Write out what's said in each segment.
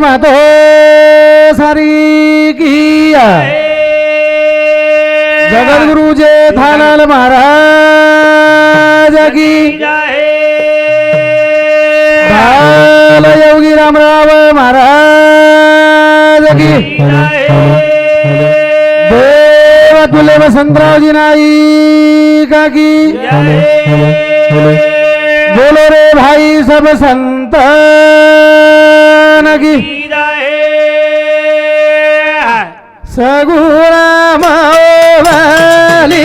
मातो हो, सारी की जगद्गुरु जे थानाल महाराज की। योगी रामराव महाराज की। देव तुले वसंतरावजी नाईक की। बोलो रे भाई सब संत। की सगुणा मावली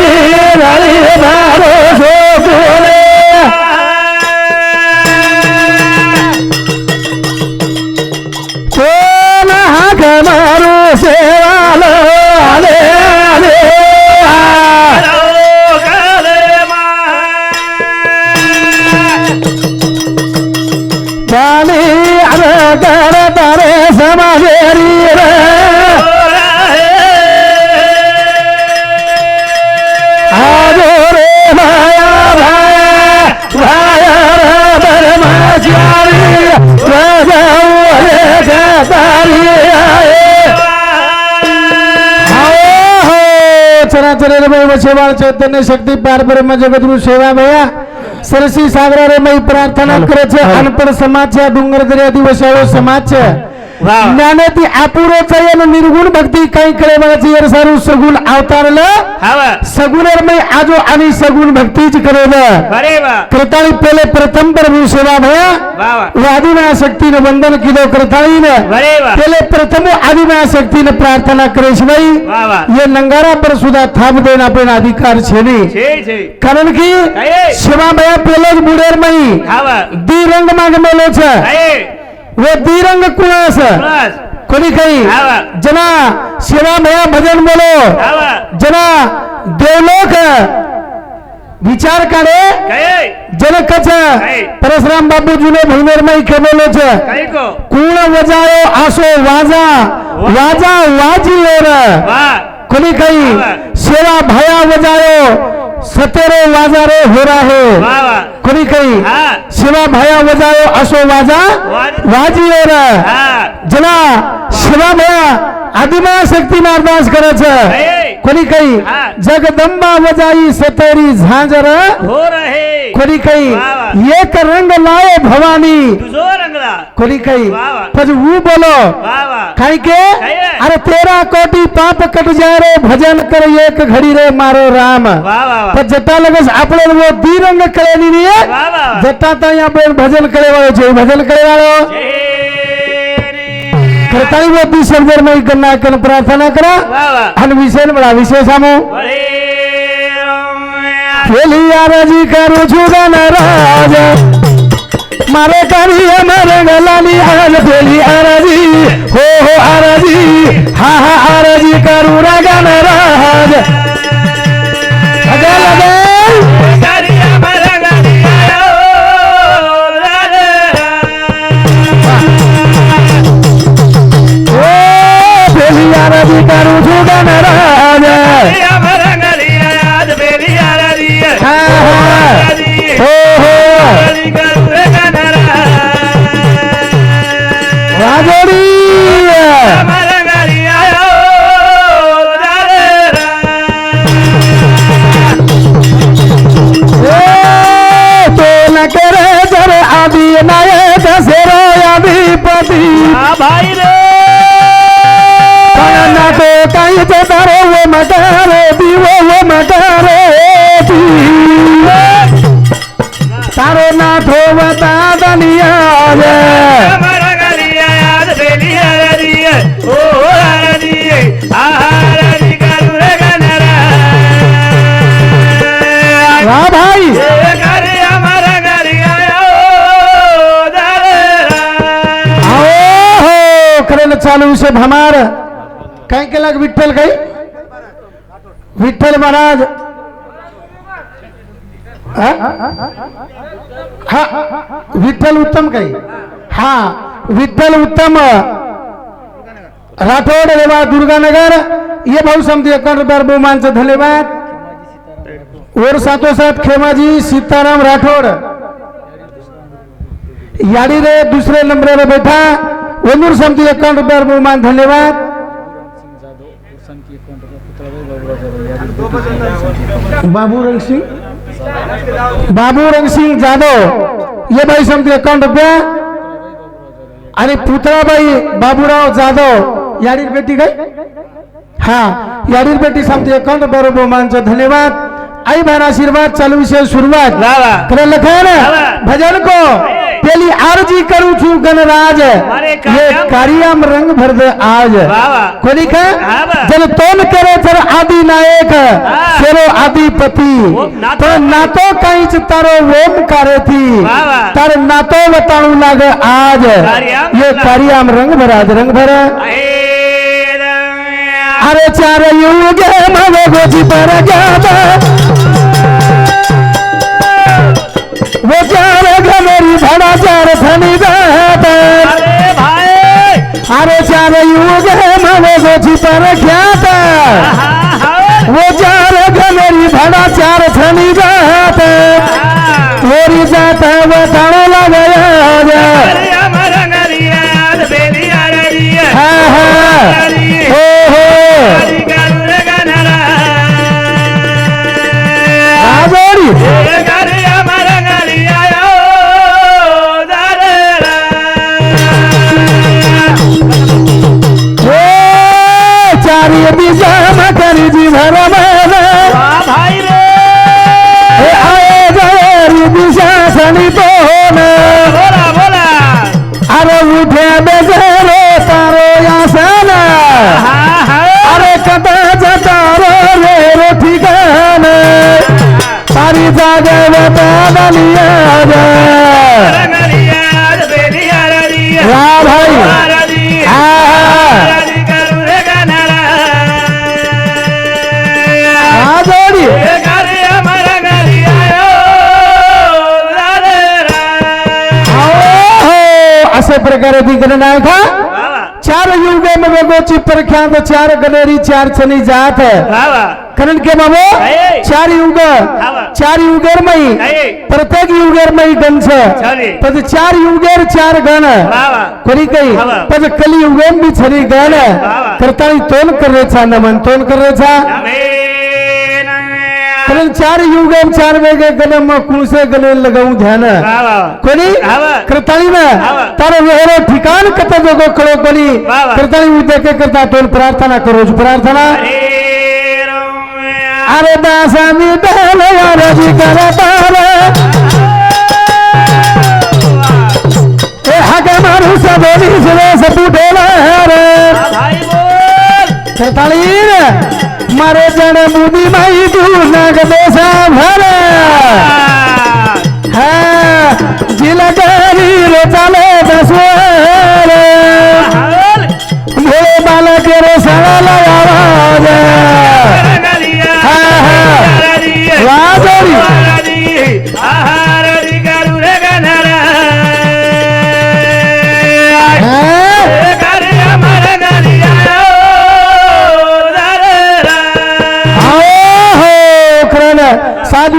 गदावी गरी చరాచరమై శివాల చైతన్య శక్తి పారపరమ జగద్గురు సేవాభయ સરસી સાગરા રે મય પ્રાર્થના કરે છે અનપણ સમાજ છે ડુંગર દરિયા દિવસ એવો સમાજ છે ज्ञानाती अपुरेच निर्गुण भक्ती काही कडे मला सारू सगुण अवतारलं. सगुणरमय आजो आणि सगुण भक्तीच करेल कृताळी पहिले प्रथम प्रभू सेवा भया वादिमा शक्तीने वंदन केलं कृताळीनं पहिले प्रथम आदिमा शक्तीने प्रार्थना करेश भाई या नंगारा पर सुद्धा थांब देण आपण अधिकार छे कारण की सेवा भया पेले बुडेर मई दी रंग वे तिरंग कुणास? कोणी काही? जना शिवामया भजन बोलो. जना देवलोक. विचार काढे. जनकच. परशुराम बाबू जुने भुलमेर माई कमेलो छ कुण वजायो आसो वाजा. वाजा वाजी और कोणी काही? सेवा भया वजायो. सतेरो वाजारो हो कोणी काही? सेवा भया वजायो असो वाजा. वाजी रे जना सेवा भया आदिमा शक्ती अरदास करे છે कोणी काही? जगदंबा वजाई सतेरी झांजर. कोणी काही? एक रंग लाओ भवानी कोणी काही પછી હું બોલો કારણ કે અરે તેરા કોટી પાપ કટ જાય રે ભજન કર એક ઘડી રે મારો રામ પણ જતા લગસ આપણે वो દીરંગ કરેલી ની જતા ત્યાં આપણે ભજન કરે વાળો છે ભજન કરે વાળો કરતાળી वो દી સર્જર માં કરના કર પ્રાર્થના કરા અને વિશેષ બડા વિશેષ આમો પેલી આરજી કરું છું ગણરાજ મારે કરી અમારે ગલાલી આજ પેલી આરજી હો હો આરજી હા હા આરજી કરું રે ગણરાજ અગલ અગલ तो काहीच तारे व मटार दिव व मटार तारो ना थोवता दलिया भाई. हो, चालू से हमारा काय केला विठ्ठल काही? विठ्ठल महाराज. हा? विठ्ठल उत्तम काही? हा. विठ्ठल उत्तम. राठौड़ रेवा दुर्गानगर. ये भाऊ समती एकावन्न रुपयावर बहुमानचं धन्यवाद. वर साहेब खेमाजी सीताराम राठोड. याडी रे दुसरे नंबरेवर बैठा. वनूर समती एकावन्न रुपयावर बहुमान धन्यवाद. बाबू रंग सिंग बाबू रंग सिंग जाधव। ये भाई समती अकाउंट रुपया? आणि पुतळाबाई बाबूराव जाधव। याडीर बेटी काय हा याडीर बेटी सांगते अकाउंट बरोबर मानचं? धन्यवाद। आई बहन आशीर्वाद चालू विषय शुरुआत करे लखन भजन को. पेली आरजी करू छू गणराज. ये कारियाम रंग भर दे आज कोनी का जन तोन करे जर आदि नायक. आदि पति तो नातो काई तारो ओम करे थी. तार नातो बताणू लागे आज. ये कारियाम रंग भर आज रंग भर. अरे चार युग मवे गोजी पर जाता वो चार मेरी भड़ा चार धनी अरे चार युग है मानो गोजी पर क्या था हाँ, हाँ। वो चार मेरी भड़ा चार धनी रहता मेरी जाता वो तड़ो लगे রুজি ভরা মেলে। ভাই রে আয়ে যায় রুজি শাসনি তো না বলা বলা আরে উঠে বেজে রে তার আসে না আরে কথা যাতার রে রে ঠিকানা সারি জাগে বেতা দালিয়া ভাই। अशा प्रकारे ती गणना आहे था चार युगे ची प्रख्यात चार गणेरी चार चणी जात है। करण के बाबू चार युग चार युगेर मई प्रत्येक युगेर मई गणच पण चार युगेर चार गण कोणी काही? कली युगम भी छरी गण करता तोन कर रहे था नमन तोन करेचा कारण चार युग चार वेगळे गलम कुणसे गले लगाऊँ ध्यान। है कोणी कृताळी ना तर वेगळं ठिकाण कथा जोगो कळो कोनी। कृतानी उद्या के करता तोल प्रार्थना करो जो प्रार्थना। अरे दासा मी बेले बेल रवि कर ए हगे मारू सबोली सुरे सबू डोला रे। कृताळी मारे मरजण मुनी माई तू नाग देसा भर हा जिला गरी रे चाले दसवर भोळे बालक रे सळाला आवाज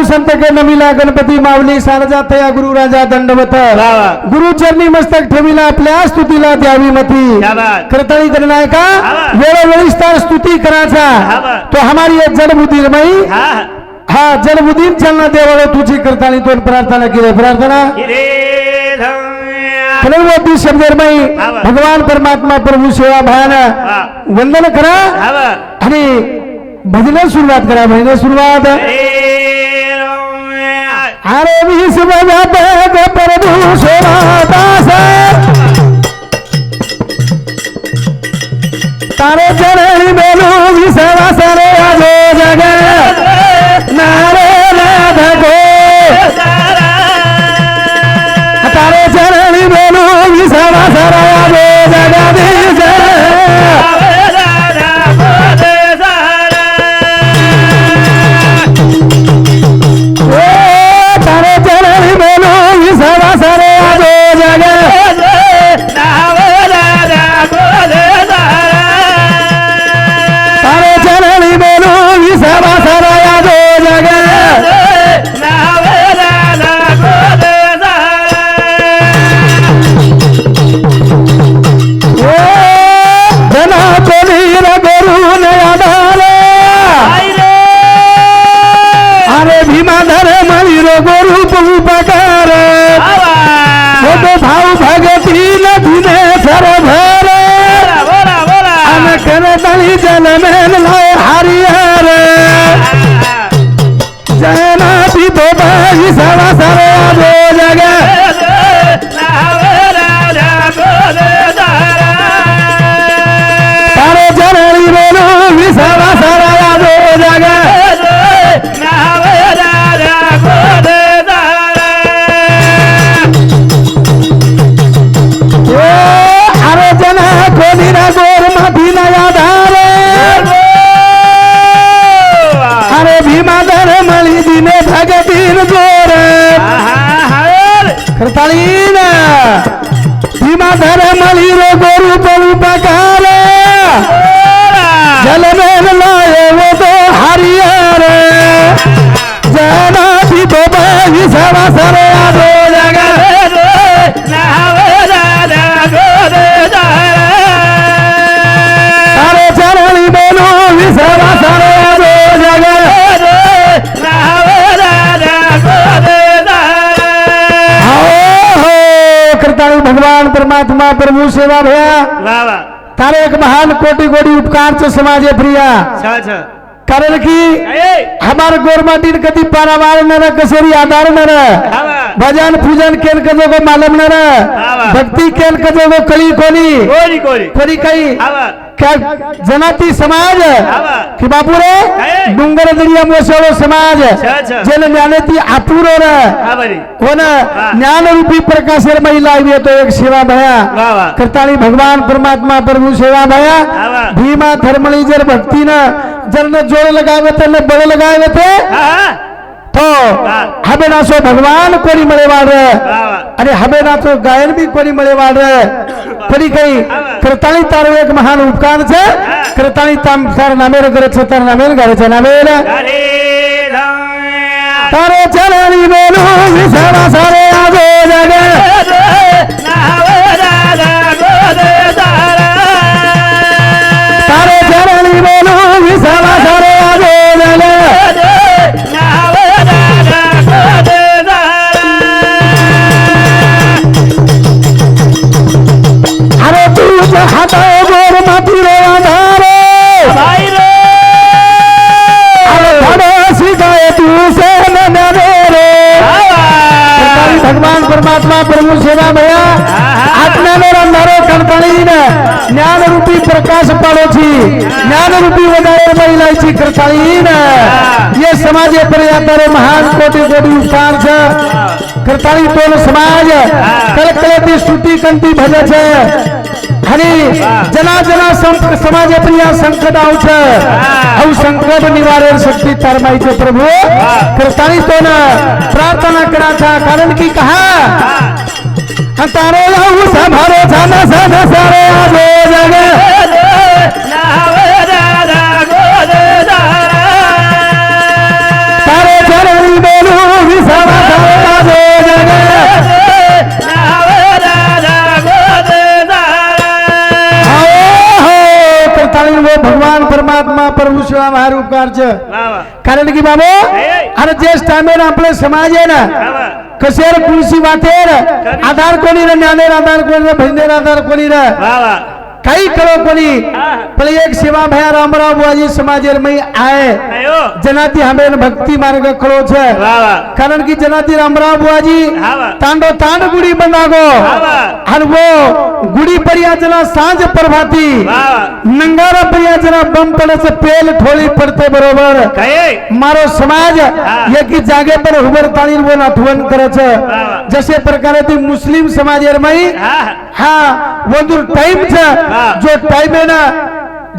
संत के नमिला गणपती माऊली सारजा तया गुरु राजा दंडवत वा. गुरु चरणी मस्तक ठेविला आपल्या स्तुतीला द्यावी मती बात. करताळी करणार का. वेळोवेळी स्थान स्तुती. करायचा तो हमारी एक जन्मबुद्धी रमाई हा जन्मबुद्धी चलना देवाला तुझी करताळी तो प्रार्थना केली प्रार्थना फलवती शब्द. भगवान परमात्मा प्रभू सेवा भयान वा. वंदन करा आणि भजन सुरुवात करा भजन सुरुवात अरे वीस बजाते ग प्रभू सोनादास तारे चरणी बेलू विसरा सरे आजो जग नारे परमात्मा प्रभू सेवा भया। तारे एक महान कोटी कोटी उपकारचं समाज आहे प्रिया। कारण की हमार गोरमाटीन कधी पारावारणार कसरी आधारणार? भजन पूजन केल कजो गो मालमणार? भक्ती केल कजो गो कळी कोणी? कोणी कोणी? कोणी काही? काय जनाती समाज की बापू रे. डुंगर दरिया मोसळो समाज. जेल ज्ञानेती आपुरो र बरी. कोण? ज्ञानरूपी प्रकाशर महिला येतो एक सेवा भया. करताळी भगवान परमात्मा प्रभू सेवा भया. भीमा थर्मळी जर भक्तीनं जर न जोड लगावे तर न बळ लगावे તો હબેના સો ભગવાન કોરી મળે વાળ રે. અને હબેના તો ગાયન બી કોરી મળે વાળ રે. ફરી કઈ કરતાણી તારો એક મહાન ઉપકાર છે. કરતાણી તામ તાર નામેર કરે છે તાર નામેર ગારે છે નામેર તારો ચરણી બોલું સારા સારે આજો જગે. ज्ञानरूपी वदाळे महिलाची करताळीन ये समाजे पर्यंत महान कोटी कोटी उपकार छ करताळी टोल समाज कलकलती स्तुती कंती भजच आणि जना जना सं- समाज प्रिया संकट आउछ औ संकट निवारण शक्ती तरमाईचे प्रभू करताळी तो प्रार्थना कराचा कारण की कहा तारे लावू सांभारो झाला झाला सारे आजो जग नावदादा परमात्मा प्रभू शिवा महार उपकार छ बाबा कारण की बाबो अरे ज्येष्ठ टायमेर आपले समाज आहे ना कशेर तुळशी वाटेर आधार कोणी ज्ञानेर आधार कोणी रे भजनेर आधार कोणी काही करो कोणी? पण एक सेवा भया रामराव बुवाजी समाजेर मै आहे जनाती हमें भक्ति मार्ग खड़ो छे। कारण की जनाती रामराव बुआजी बाबा तांडो तांड गुड़ी बनागो। और वो। गुड़ी परिया जना सांझ प्रभाती। नंगारा परिया जना बम पड़े से पेल ठोली पड़ते बरोबर। मारो समाज एकी जागे पर हुबर ताळीर वन आठवण करच जसे प्रकारे ती मुस्लिम समाजेर माई हा हा। वदूर टाइम छ. जो टाइम है ना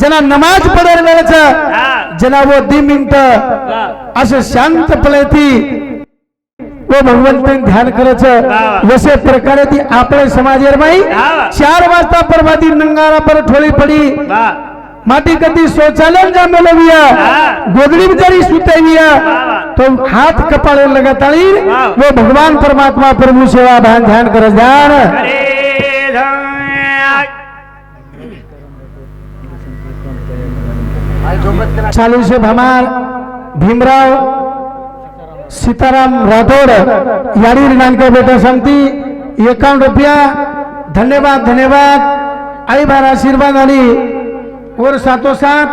जना नमाज हा जना वो दी मिनिट वा. असं शांतपणे ती व भगवंत ध्यान करायचं. वसे प्रकारे ती आपल्या समाजेर हा. चार वाजता प्रभाती नंगारा पर ठोली पडी माटी कधी शौचालय जा मेलविया हा. गोदड़ी जरी सुतेविया. तो हाथ कपाळे लगाताळी. वो भगवान परमात्मा प्रभु सेवा ध्यान ध्यान करत ध्यान चालीसे भमार भीमराव सीताराम राठोड यारी नानके बेटा सांगती एकावन्न रुपया धन्यवाद धन्यवाद. आई बार आशीर्वाद आली और सातोसात